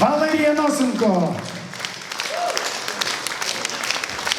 Валерія Носенко.